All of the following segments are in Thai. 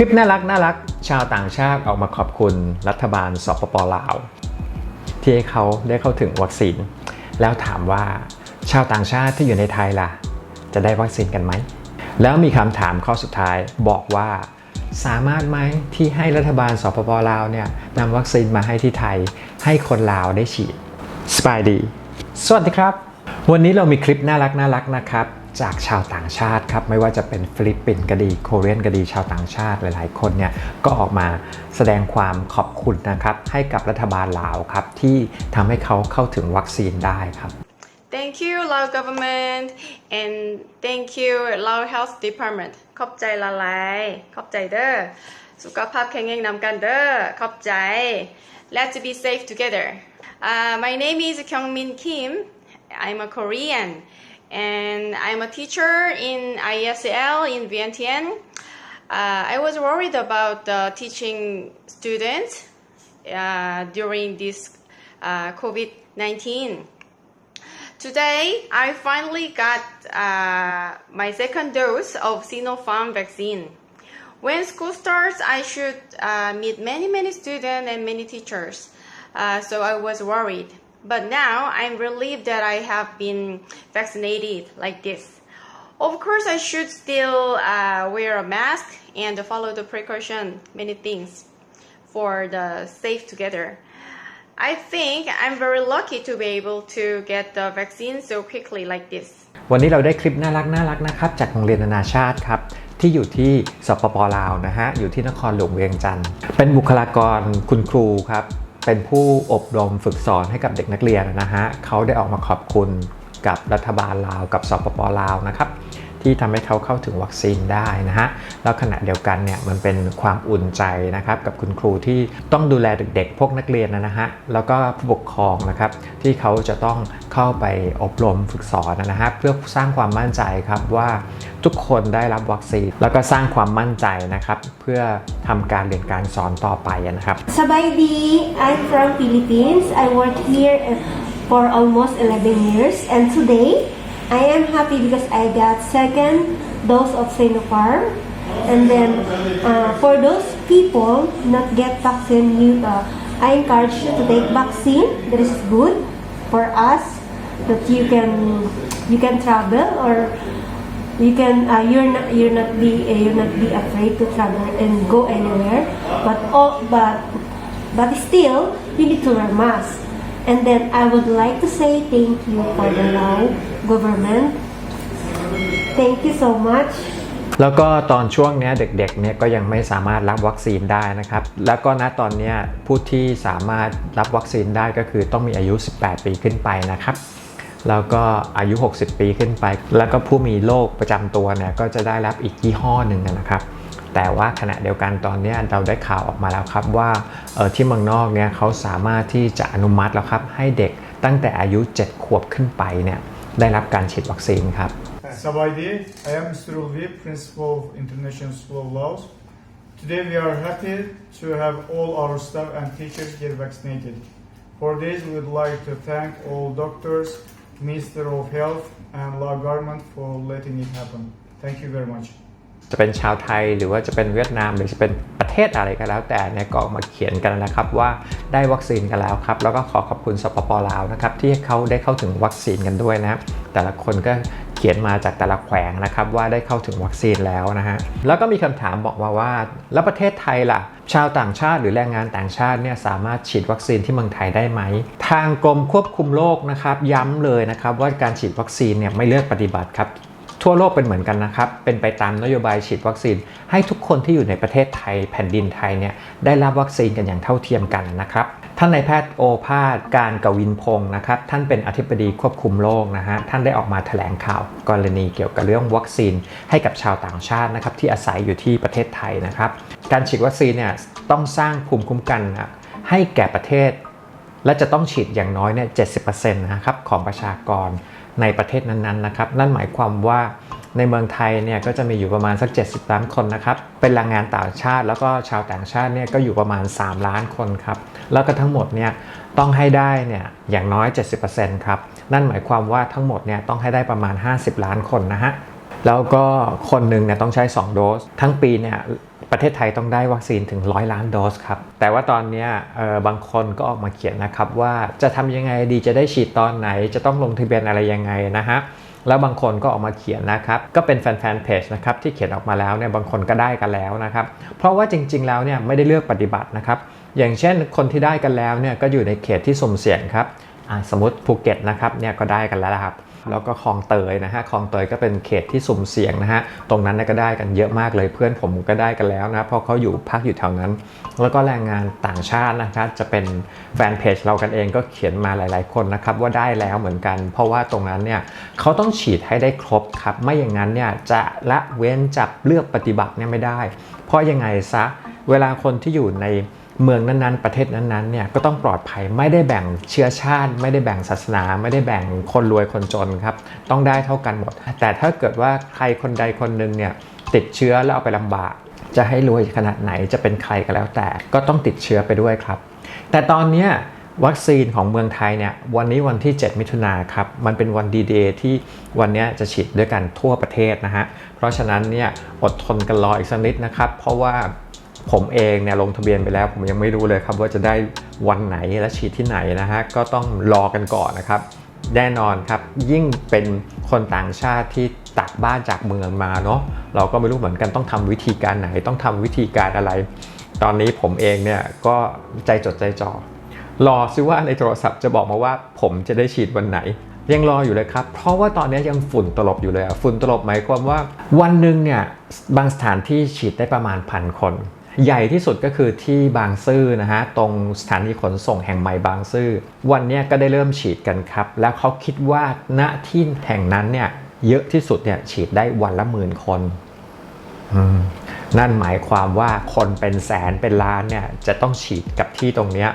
คลิปน่ารักน่ารักชาวต่างชาติออกมาขอบคุณรัฐบาลสปปลาว ที่ให้เขาได้เข้าถึงวัคซีน แล้วถามว่าชาวต่างชาติที่อยู่ในไทยล่ะ จะได้วัคซีนกันไหม แล้วมีคำถามข้อสุดท้ายบอกว่าสามารถไหมที่ให้รัฐบาลสปปลาวเนี่ยนำวัคซีนมาให้ที่ไทย ให้คนลาวได้ฉีดสบายดี สวัสดีครับ วันนี้เรามีคลิปน่ารักน่ารักนะครับ จากชาวต่างชาติครับไม่ว่าจะเป็นฟิลิปปินส์ก็ดีโคเรียนก็ดีชาวต่างชาติหลาย ๆ คนเนี่ยก็ออกมาแสดงความขอบคุณนะครับให้กับรัฐบาลลาวครับที่ทำให้เขาเข้าถึงวัคซีนได้ครับ Thank you Lao government and thank you Lao Health Department ขอบใจละลายขอบใจเด้อสุขภาพแข็งแรงนำกันเด้อขอบใจ Let's be safe together uh, My name is Kyungmin Kim I'm a Korean and I'm a teacher in ISL in Vientiane uh, I was worried about uh, teaching students uh, during this uh, COVID-19 Today, I finally got uh, my second dose of Sinopharm vaccine. When school starts, I should uh, meet many, many students and many teachers. So I was worried. But now I'm relieved that I have been vaccinated like this. Of course, I should still uh, wear a mask and follow the precaution, many things for the safe together. I think I'm very lucky to be able to get the vaccine so quickly like this. วันนี้เราได้คลิปน่ารักน่ารักนะครับจากโรงเรียนนานาชาติครับที่อยู่ที่สปปลาวนะฮะอยู่ที่นครหลวงเวียงจันทร์เป็นบุคลากรคุณครูครับ เป็นผู้อบรมฝึกสอนให้กับเด็กนักเรียนนะฮะเขาได้ออกมาขอบคุณกับรัฐบาลลาวกับสปปลาวนะครับ ที่ทำให้เขาเข้าถึงวัคซีนได้นะฮะแล้วขณะเดียวกันเนี่ยมันเป็นความอุ่นใจนะครับกับคุณครูที่ต้องดูแลเด็กๆ พวกนักเรียนนะฮะแล้วก็ผู้ปกครองนะครับที่เขาจะต้องเข้าไปอบรมฝึกสอนนะฮะเพื่อสร้างความมั่นใจครับว่าทุกคนได้รับวัคซีน แล้วก็สร้างความมั่นใจนะครับเพื่อทำการเรียนการสอนต่อไปนะครับ Sabaydi, I'm from Philippines. I work here for almost 11 years and today I am happy because I got second dose of Sinopharm. And then uh, for those people not get vaccine, you, uh, I encourage you to take vaccine. That is good for us that you can you can travel or you can uh, you're not you're not be uh, you're not be afraid to travel and go anywhere. But all but but still you need to wear mask and then i would like to say thank you for the Lao government thank you so much แล้วก็ตอนช่วงเนี้ยเด็กๆเนี่ยก็ยังไม่สามารถรับวัคซีนได้นะครับ แล้วก็ณตอนเนี้ยผู้ที่สามารถรับวัคซีนได้ก็คือต้องมีอายุ 18 ปีขึ้นไปนะครับ แล้วก็อายุ 60 ปีขึ้นไป แล้วก็ผู้มีโรคประจำตัวเนี่ยก็จะได้รับอีกยี่ห้อหนึ่งนะครับ แต่ว่าขณะเดียวกันตอนนี้เราได้ข่าวออกมาแล้วครับว่าออที่เมืองนอกเนี่ยเขาสามารถที่จะอนุมัติแล้วครับให้เด็กตั้งแต่อายุ 7 ขวบขึ้นไปเนี่ยได้รับการฉีดวัคซีนครับ Sabaydi, am Mr. Ulvi, Principal of International School of Laws. Today we are happy to have all our staff and teachers get vaccinated. For this, we would like to thank all doctors, Minister of Health, and Law Government for letting it happen. Thank you very much. จะเป็นชาวไทยหรือว่าจะเป็นเวียดนาม หรือจะเป็นประเทศอะไรก็แล้วแต่เนี่ยก็ออกมาเขียนกันนะครับว่าได้วัคซีนกันแล้วครับ แล้วก็ขอขอบคุณสปปลาวนะครับที่เขาได้เข้าถึงวัคซีนกันด้วยนะครับแต่ละคนก็เขียนมาจากแต่ละแขวงนะครับว่าได้เข้าถึงวัคซีนแล้วนะฮะแล้วก็มีคำถามบอกมาว่า แล้วประเทศไทยล่ะ ชาวต่างชาติหรือแรงงานต่างชาติเนี่ยสามารถฉีดวัคซีนที่เมืองไทยได้ไหม ทางกรมควบคุมโรคนะครับย้ำเลยนะครับว่าการฉีดวัคซีนเนี่ยไม่เลือกปฏิบัติครับ ทั่วโลกเป็นเหมือนกันนะครับ เป็นไปตามนโยบายฉีดวัคซีน ให้ทุกคนที่อยู่ในประเทศไทยแผ่นดินไทยเนี่ยได้รับวัคซีนกันอย่างเท่าเทียมกันนะครับ ท่านนายแพทย์โอภาสการกวินพงศ์นะครับ ท่านเป็นอธิบดีควบคุมโรคนะฮะ ท่านได้ออกมาแถลงข่าวกรณีเกี่ยวกับเรื่องวัคซีน ให้กับชาวต่างชาตินะครับที่อาศัยอยู่ที่ประเทศไทยนะครับ การฉีดวัคซีนเนี่ยต้องสร้างภูมิคุ้มกันให้แก่ประเทศ และจะต้องฉีดอย่างน้อยเนี่ย70%นะครับของประชากร ในประเทศนั้นๆนะครับ นั่นหมายความว่าในเมืองไทยเนี่ยก็จะมีอยู่ประมาณสัก 70 ล้านคนนะครับ เป็นแรงงานต่างชาติ แล้วก็ชาวต่างชาติเนี่ยก็อยู่ประมาณ 3 ล้านคนครับ แล้วก็ทั้งหมดเนี่ยต้องให้ได้เนี่ยอย่างน้อย 70%ครับ นั่นหมายความว่าทั้งหมดเนี่ยต้องให้ได้ประมาณ 50 ล้านคนนะฮะ แล้วก็คนหนึ่งเนี่ยต้องใช้ 2 โดส ทั้งปีเนี่ย ประเทศไทยต้องได้วัคซีนถึง 100 ล้านโดสครับ แต่ว่าตอนนี้บางคนก็ออกมาเขียนนะครับว่าจะทำยังไงดีจะได้ฉีดตอนไหน จะต้องลงทะเบียนอะไรยังไงนะฮะแล้วบางคนก็ออกมาเขียนนะครับ ก็เป็นแฟนๆเพจนะครับที่เขียนออกมาแล้วเนี่ยบางคนก็ได้กันแล้วนะครับ เพราะว่าจริง ๆ แล้วเนี่ยไม่ได้เลือกปฏิบัตินะครับ อย่างเช่นคนที่ได้กันแล้วเนี่ยก็อยู่ในเขตที่สุ่มเสี่ยงครับสมมติภูเก็ตนะครับเนี่ยก็ได้กันแล้วครับ แล้วก็คลองเตยนะฮะคลองเตยก็เป็นเขตที่สุ่มเสี่ยงนะฮะตรงนั้นก็ได้กันเยอะมากเลยเพื่อนผมก็ได้กันแล้วนะเพราะเขาอยู่พักอยู่แถวนั้น แล้วก็แรงงานต่างชาตินะครับจะเป็นแฟนเพจเรากันเองก็เขียนมาหลาย ๆ คนนะครับว่าได้แล้วเหมือนกัน เพราะว่าตรงนั้นเนี่ยเขาต้องฉีดให้ได้ครบครับไม่อย่างนั้นเนี่ยจะละเว้นจับเลือกปฏิบัติเนี่ยไม่ได้ เพราะยังไงซะเวลาคนที่อยู่ใน เมืองนั้นๆ ประเทศนั้นๆเนี่ยก็ต้องปลอดภัยไม่ได้แบ่งเชื้อชาติ ไม่ได้แบ่งศาสนา ไม่ได้แบ่งคนรวยคนจนครับต้องได้เท่ากันหมด แต่ถ้าเกิดว่าใครคนใดคนหนึ่งเนี่ยติดเชื้อแล้วเอาไปลำบาก จะให้รวยขนาดไหนจะเป็นใครก็แล้วแต่ ก็ต้องติดเชื้อไปด้วยครับ แต่ตอนนี้วัคซีนของเมืองไทยเนี่ยวันนี้วันที่ 7 มิถุนาครับมันเป็นวันดีเดย์ที่วันนี้จะฉีดด้วยกันทั่วประเทศนะฮะเพราะฉะนั้นเนี่ยอดทนกันรออีกสักนิดนะครับ เพราะว่า ผมเองเนี่ยลงทะเบียนไปแล้ว ผมยังไม่รู้เลยครับว่าจะได้วันไหนและฉีดที่ไหนนะฮะก็ต้องรอกันก่อนนะครับแน่นอนครับยิ่งเป็นคนต่างชาติที่ตักบ้านจากเมืองมาเนาะเราก็ไม่รู้เหมือนกันต้องทำวิธีการไหน ต้องทำวิธีการอะไร ตอนนี้ผมเองเนี่ยก็ใจจดใจจ่อรอซิว่าในโทรศัพท์จะบอกมาว่าผมจะได้ฉีดวันไหน ยังรออยู่เลยครับ เพราะว่าตอนนี้ยังฝุ่นตลบอยู่เลยอะฝุ่นตลบหมายความว่า วันหนึ่งเนี่ยบางสถานที่ฉีดได้ประมาณพันคน ใหญ่ที่สุดก็คือที่บางซื่อนะฮะตรงสถานีขนส่งแห่งใหม่บางซื่อ วันนี้ก็ได้เริ่มฉีดกันครับ แล้วเขาคิดว่าณที่แห่งนั้นเนี่ยเยอะที่สุดเนี่ยฉีดได้วันละหมื่นคนนั่นหมายความว่าคนเป็นแสนเป็นล้านเนี่ยจะต้องฉีดกับที่ตรงเนี้ย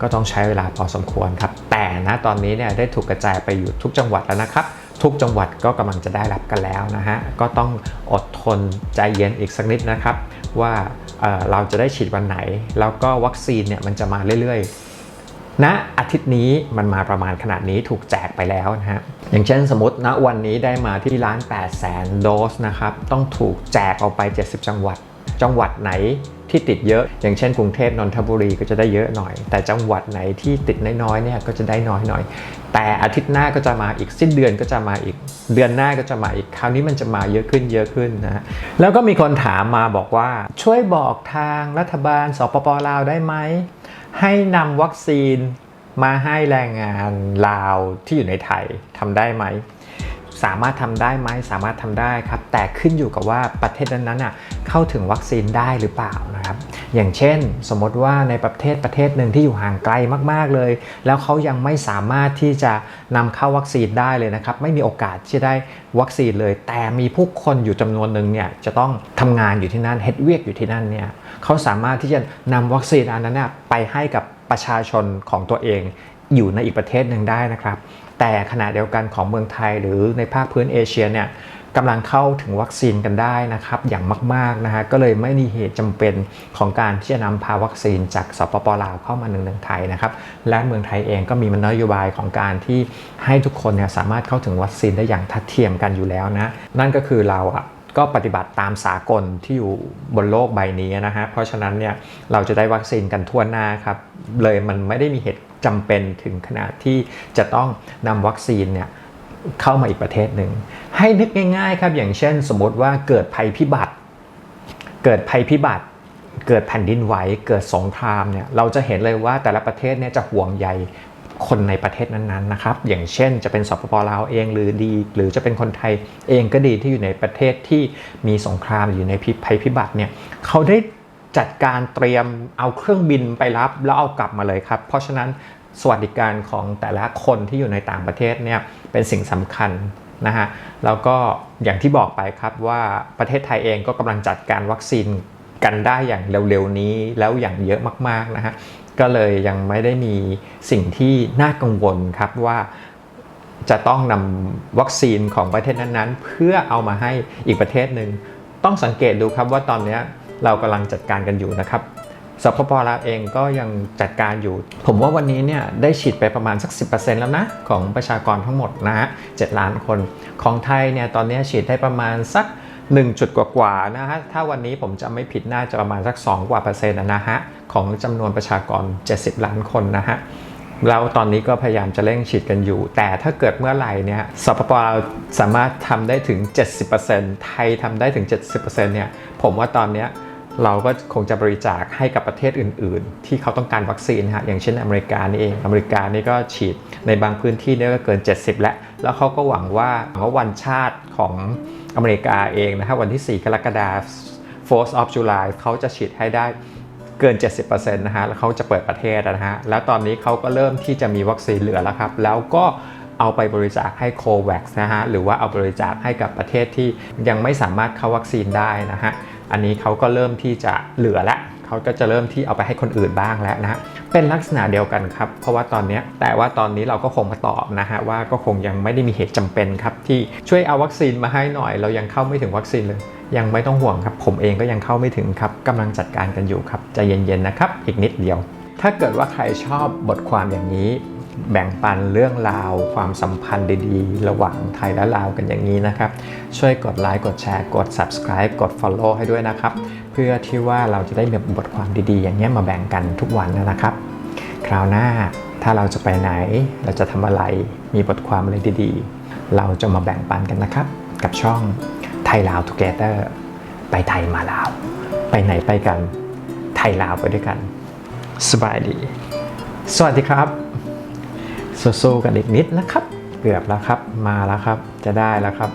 ก็ต้องใช้เวลาพอสมควรครับ แต่นะตอนนี้เนี่ยได้ถูกกระจายไปอยู่ทุกจังหวัดแล้วนะครับ ทุกจังหวัดก็กำลังจะได้รับกันแล้วนะฮะก็ต้องอดทนใจเย็นอีกสักนิดนะครับ ว่าเเราจะได้ฉีดวันไหน แล้วก็วัคซีนเนี่ยมันจะมาเรื่อยๆณอาทิตย์นี้มันมาประมาณขนาดนี้ถูกแจกไปแล้วนะฮะอย่างเช่นสมมติณวันนี้ได้มาที่ล้าน8แสนโดสนะครับต้องถูกแจกออกไป 70 จังหวัด จังหวัดไหนที่ติดเยอะอย่างเช่นกรุงเทพนนทบุรีก็จะได้เยอะหน่อย แต่จังหวัดไหนที่ติดน้อยๆเนี่ยก็จะได้น้อยหน่อย แต่อาทิตย์หน้าก็จะมาอีกสิ้นเดือนก็จะมาอีก เดือนหน้าก็จะมาอีกคราวนี้มันจะมาเยอะขึ้นเยอะขึ้นนะฮะแล้วก็มีคนถามมาบอกว่าช่วยบอกทางรัฐบาลสปปลาวได้ไหมให้นำวัคซีนมาให้แรงงานลาวที่อยู่ในไทยทำได้ไหมสามารถทำได้ไหมสามารถทำได้ครับ แต่ขึ้นอยู่กับว่าประเทศนั้นๆน่ะเข้าถึงวัคซีนได้หรือเปล่านะครับ อย่างเช่น สมมติว่าในประเทศประเทศหนึ่งที่อยู่ห่างไกลมาก ๆเลย แล้วเขายังไม่สามารถที่จะนำเข้าวัคซีนได้เลยนะครับ ไม่มีโอกาสที่จะได้วัคซีนเลย แต่มีผู้คนอยู่จำนวนหนึ่งเนี่ยจะต้องทำงานอยู่ที่นั่นเฮดเวียกอยู่ที่นั่นเนี่ยเขาสามารถที่จะนำวัคซีนอันนั้นน่ะไปให้กับประชาชนของตัวเองอยู่ในอีกประเทศหนึ่งได้นะครับ แต่ขณะเดียวกันของเมืองไทยหรือในภาคพื้นเอเชียเนี่ย กำลังเข้าถึงวัคซีนกันได้นะครับอย่างมากๆนะฮะก็เลยไม่มีเหตุจำเป็นของการที่จะนำพาวัคซีนจากสปปลาวเข้ามาในเมืองไทยนะครับและเมืองไทยเองก็มีนโยบายของการที่ให้ทุกคนเนี่ยสามารถเข้าถึงวัคซีนได้อย่างทัดเทียมกันอยู่แล้วนะนั่นก็คือเราอะก็ปฏิบัติตามสากลที่อยู่บนโลกใบนี้นะฮะเพราะฉะนั้นเนี่ยเราจะได้วัคซีนกันทั่วหน้าครับเลยมันไม่ได้มีเหตุจำเป็นถึงขนาดที่จะต้องนำวัคซีนเนี่ย เข้ามาอีกประเทศหนึ่ง ให้นึกง่ายๆครับอย่างเช่น สมมติว่าเกิดภัยพิบัติ เกิดภัยพิบัติ เกิดแผ่นดินไหวเกิดสงครามเนี่ยเราจะเห็นเลยว่าแต่ละประเทศเนี่ยจะห่วงใยคนในประเทศนั้นๆนะครับ อย่างเช่นจะเป็นสปปลาวเองหรือดี หรือจะเป็นคนไทยเองก็ดีที่อยู่ในประเทศที่มีสงครามอยู่ในภัยพิบัติเนี่ยเขาได้จัดการเตรียมเอาเครื่องบินไปรับแล้วเอากลับมาเลยครับ เพราะฉะนั้น สวัสดิการของแต่ละคนที่อยู่ในต่างประเทศเนี่ยเป็นสิ่งสำคัญนะฮะแล้วก็อย่างที่บอกไปครับว่าประเทศไทยเองก็กำลังจัดการวัคซีนกันได้อย่างเร็วๆนี้แล้วอย่างเยอะมากๆนะฮะก็เลยยังไม่ได้มีสิ่งที่น่ากังวลครับว่าจะต้องนำวัคซีนของประเทศนั้นๆ เพื่อเอามาให้อีกประเทศหนึ่งต้องสังเกตดูครับว่าตอนนี้เรากำลังจัดการกันอยู่นะครับ สปปลาวเองก็ยังจัดการอยู่ ผมว่าวันนี้เนี่ยได้ฉีดไปประมาณสัก 10%แล้วนะ ของประชากรทั้งหมดนะฮะ7ล้านคน ของไทยเนี่ยตอนนี้ฉีดได้ประมาณสัก1จุดกว่าๆนะฮะ ถ้าวันนี้ผมจะไม่ผิดน่าจะประมาณสัก 2 กว่าเปอร์เซ็นต์นะฮะ ของจำนวนประชากร 70 ล้านคนนะฮะ แล้วตอนนี้ก็พยายามจะเร่งฉีดกันอยู่ แต่ถ้าเกิดเมื่อไหร่เนี่ยสปปลาสามารถทำได้ถึง 70%ไทยทำได้ถึง 70%เนี่ย ผมว่าตอนเนี้ย เราก็คงจะบริจาคให้กับประเทศอื่น ๆ ที่เขาต้องการวัคซีนฮะอย่างเช่นอเมริกานี่เองอเมริกานี่ก็ฉีดในบางพื้นที่เนี่ยก็เกิน 70 แล้ว แล้วเขาก็หวังว่าว่าวันชาติของอเมริกาเองนะฮะวันที่ 4 กรกฎาคม 4th of July เขาจะฉีดให้ได้เกิน 70%นะฮะแล้วเขาจะเปิดประเทศนะฮะแล้วตอนนี้เขาก็เริ่มที่จะมีวัคซีนเหลือแล้วครับแล้วก็เอาไปบริจาคให้โควัคนะฮะหรือว่าเอาบริจาคให้กับประเทศที่ยังไม่สามารถเข้าวัคซีนได้นะฮะ อันนี้เขาก็เริ่มที่จะเหลือละเขาก็จะเริ่มที่เอาไปให้คนอื่นบ้างแล้วนะฮะเป็นลักษณะเดียวกันครับ เพราะว่าตอนนี้แต่ว่าตอนนี้เราก็คงมาตอบนะฮะว่าก็คงยังไม่ได้มีเหตุจำเป็นครับที่ช่วยเอาวัคซีนมาให้หน่อย เรายังเข้าไม่ถึงวัคซีนเลยยังไม่ต้องห่วงครับ ผมเองก็ยังเข้าไม่ถึงครับกำลังจัดการกันอยู่ครับใจเย็นๆนะครับ อีกนิดเดียว ถ้าเกิดว่าใครชอบบทความอย่างนี้ แบ่งปันเรื่องราว ความสัมพันธ์ดีๆ ระหว่างไทยและลาวกันอย่างนี้นะครับ ช่วยกดไลค์กดแชร์กด subscribe กด follow ให้ด้วยนะครับ เพื่อที่ว่าเราจะได้มีบทความดีๆ อย่างนี้มาแบ่งกันทุกวันนะครับ คราวหน้าถ้าเราจะไปไหน เราจะทำอะไรมีบทความอะไรดีๆ เราจะมาแบ่งปันกันนะครับ กับช่องไทยลาว Together ไปไทยมาลาว ไปไหนไปกัน ไทยลาวไปด้วยกัน สบายดี สวัสดีครับ สู้ๆกันอีกนิดนะครับ เกือบแล้วครับ มาแล้วครับ จะได้แล้วครับ